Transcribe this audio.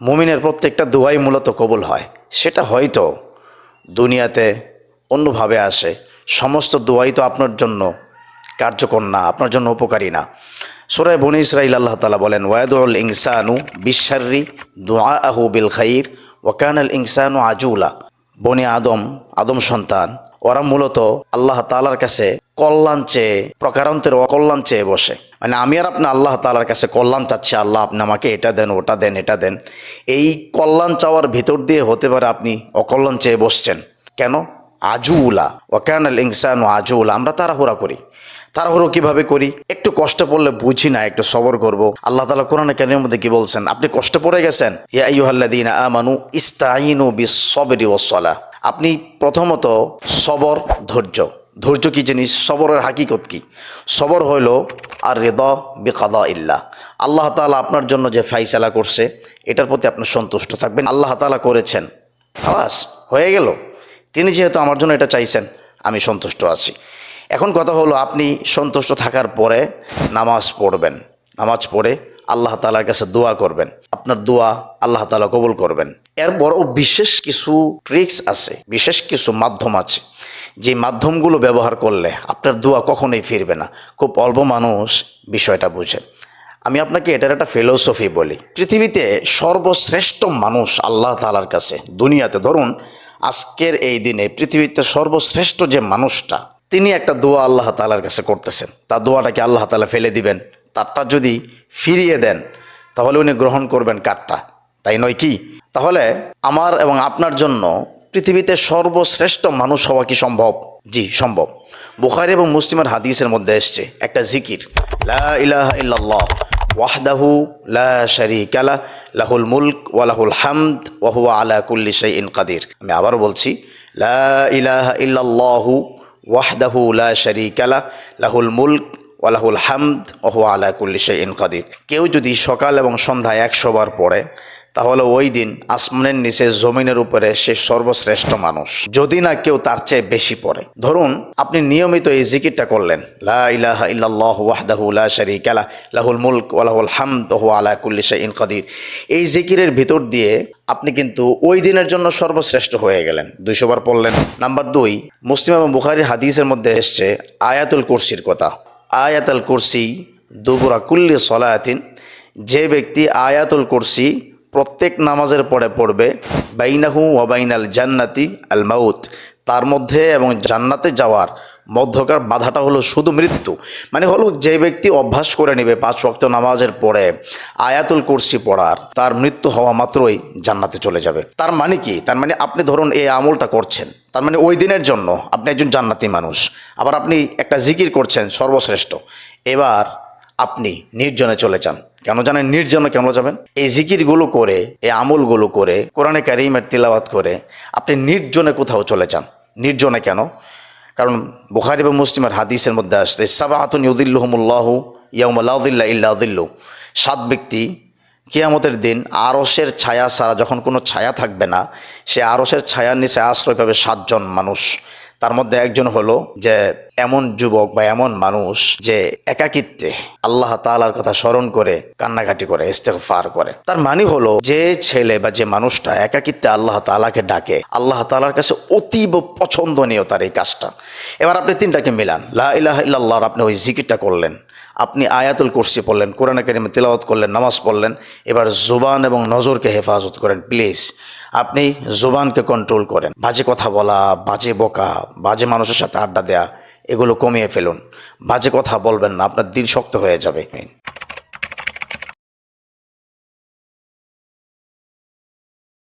মুমিনের প্রত্যেকটা দোয়াই মূলত কবুল হয়। সেটা হয়তো দুনিয়াতে অন্যভাবে আসে। সমস্ত দোয়াই তো আপনার জন্য কার্যকর না, আপনার জন্য উপকারী না। সুরায় বনি ইসরাইল আল্লাহ তালা বলেন ওয়াদুল ইনসানু বিশ্বারি দোয়া আহু বিল খাইর ওয়াকানাল ইনসানু আজুলা। বনি আদম আদম সন্তান, ওরা মূলত আল্লাহ তালার কাছে কল্যাণ চেয়ে, প্রকারান্তের অকল্যাণ চেয়ে বসে। মানে আমি আর আপনি আল্লাহ তালার কাছে কল্যাণ চাচ্ছি, আল্লাহ আপনি আমাকে এটা দেন, ওটা দেন, এটা দেন। এই কল্যাণ চাওয়ার ভিতর দিয়ে হতে পারে আপনি অকল্যাণ চেয়ে বসছেন। কেন? আজুলা ওয়াকানাল ও আজুলা আমরা তাড়াহুড়া করি। তাড়াহুড়ো কীভাবে করি? একটু কষ্ট পড়লে বুঝি না, একটু সবর করব। আল্লাহ তালা কোরআন কেনের মধ্যে কি বলছেন? আপনি কষ্ট পড়ে গেছেন? আমানু ইস্তাইনু ওয়াস-সালাহ আপনি প্রথমত সবর, ধৈর্য। ধৈর্য কি জিনিস? সবরের হাকিকত কি? সবর হইল আর রেদা বেকাদা ইল্লা আল্লাহ তাআলা আপনার জন্য যে ফাইসালা করছে, এটার প্রতি আপনি সন্তুষ্ট থাকবেন। আল্লাহ তালা করেছেন। খালাস, হয়ে গেল। তিনি যেহেতু আমার জন্য এটা চাইছেন, আমি সন্তুষ্ট আছি। এখন কথা হলো আপনি সন্তুষ্ট থাকার পরে নামাজ পড়বেন। নামাজ পড়ে আল্লাহ তালার কাছে দোয়া করবেন। আপনার দোয়া আল্লাহ তালা কবুল করবেন। এরপরও বিশেষ কিছু ট্রিক্স আছে, বিশেষ কিছু মাধ্যম আছে, যে মাধ্যমগুলো ব্যবহার করলে আপনার দোয়া কখনোই ফিরবে না। খুব অল্প মানুষ বিষয়টা বুঝে। আমি আপনাকে এটার একটা ফিলোসফি বলি। পৃথিবীতে সর্বশ্রেষ্ঠ মানুষ আল্লাহ তালার কাছে, দুনিয়াতে ধরুন, আজকের এই দিনে পৃথিবীতে সর্বশ্রেষ্ঠ যে মানুষটা তিনি একটা দোয়া আল্লাহ তালার কাছে করতেছেন। তার দোয়াটাকে আল্লাহ তালা ফেলে দিবেন, তারটা যদি ফিরিয়ে দেন, তাহলে উনি গ্রহণ করবেন কারটা। তাই নয় কি? তাহলে আমার এবং আপনার জন্য পৃথিবীতে সর্বশ্রেষ্ঠ মানুষ হওয়া কি সম্ভব? জি, সম্ভব। বুখারি এবং মুসলিমের হাদিসের মধ্যে এসছে একটা জিকির, লা ইলাহা ওয়াহদাহু লা, লাহুল মুলক ওয়া লাহুল হামদ ওয়া হুয়া আলা কুল্লি শাইইন কাদির। আমি আবারও বলছি, লা ইলাহা ইল্লাল্লাহু ওয়াহদাহু লা শারীকা লাহ লাহুল মুলক ওয়ালাহুল হামদ, ওয়া হুয়া আলা কুল্লি শাইইন কাদির। কেউ যদি সকাল এবং সন্ধ্যা একশোবার পড়ে তাহলে ওই দিন আসমানের নিচে জমিনের উপরে সে সর্বশ্রেষ্ঠ মানুষ, যদি না কেউ তার চেয়ে বেশি পড়ে। ধরুন, আপনি নিয়মিত এই জিকিরটা করলেন, লা লা লাহুল আলা এই জিকিরের ভিতর দিয়ে আপনি কিন্তু ওই দিনের জন্য সর্বশ্রেষ্ঠ হয়ে গেলেন। দুইশো বার পড়লেন। নাম্বার দুই, মুসলিম এবং বুখারির হাদিসের মধ্যে এসছে আয়াতুল কুরসির কথা। আয়াতুল কুরসি দুবুরা কুল্লি সলায়াতিন যে ব্যক্তি আয়াতুল কুরসি প্রত্যেক নামাজের পরে পড়বে, বাইনাহু ওয়াবাইনাল জান্নাতি আল মাউত। তার মধ্যে এবং জান্নাতে যাওয়ার মধ্যকার বাধাটা হলো শুধু মৃত্যু। মানে হলো যে ব্যক্তি অভ্যাস করে নেবে পাঁচ ওয়াক্ত নামাজের পরে আয়াতুল কুরসি পড়ার, তার মৃত্যু হওয়া মাত্রই জান্নাতে চলে যাবে। তার মানে কি? তার মানে আপনি ধরুন এই আমলটা করছেন, তার মানে ওই দিনের জন্য আপনি একজন জান্নাতি মানুষ। আবার আপনি একটা জিকির করছেন সর্বশ্রেষ্ঠ। এবার আপনি নির্জনে চলে যান। কেন জানেন? নির্জনে কেন যাবেন এই জিকিরগুলো করে, এই আমলগুলো করে, কোরআনে কারিমের তিলাওয়াত করে, আপনি নির্জনে কোথাও চলে যান। নির্জনে কেন? কারণ বুখারি এবং মুসলিমের হাদিসের মধ্যে আসছে, সাবাহাতুন ইউদিল্লহমুল্লাহ ইয়াউমাল্লাউদ্দিল্লা ইল্লাউদ্দিল্লু সাত ব্যক্তি কিয়ামতের দিন আরসের ছায়া ছাড়া যখন কোনো ছায়া থাকবে না, সে আরসের ছায়ার নিচে আশ্রয় পাবে সাতজন মানুষ। তার মধ্যে একজন হলো যে এমন যুবক বা এমন মানুষ যে একাকিত্বে আল্লাহ তালার কথা স্মরণ করে, কান্নাকাটি করে ইস্তেফার করে। তার মানে হলো যে ছেলে বা যে মানুষটা একাকিত্বে আল্লাহ তালাকে ডাকে, আল্লাহ তালার কাছে অতীব পছন্দনীয় তার এই কাজটা। এবার আপনি তিনটাকে মিলান। লাহ ইলাহা ইল্লাল্লাহর আপনি ওই জিকিরটা করলেন। আপনি আয়াতুল কুরসি পড়লেন, কোরআন কারিমে তেলাওয়াত করলেন, নামাজ পড়লেন, এবার জুবান এবং নজরকে হেফাজত করেন, প্লিজ। আপনি জুবানকে কন্ট্রোল করেন। বাজে কথা বলা, বাজে বকা, বাজে মানুষের সাথে আড্ডা দেয়া, এগুলো কমিয়ে ফেলুন। বাজে কথা বলবেন না, আপনার দিন শক্ত হয়ে যাবে।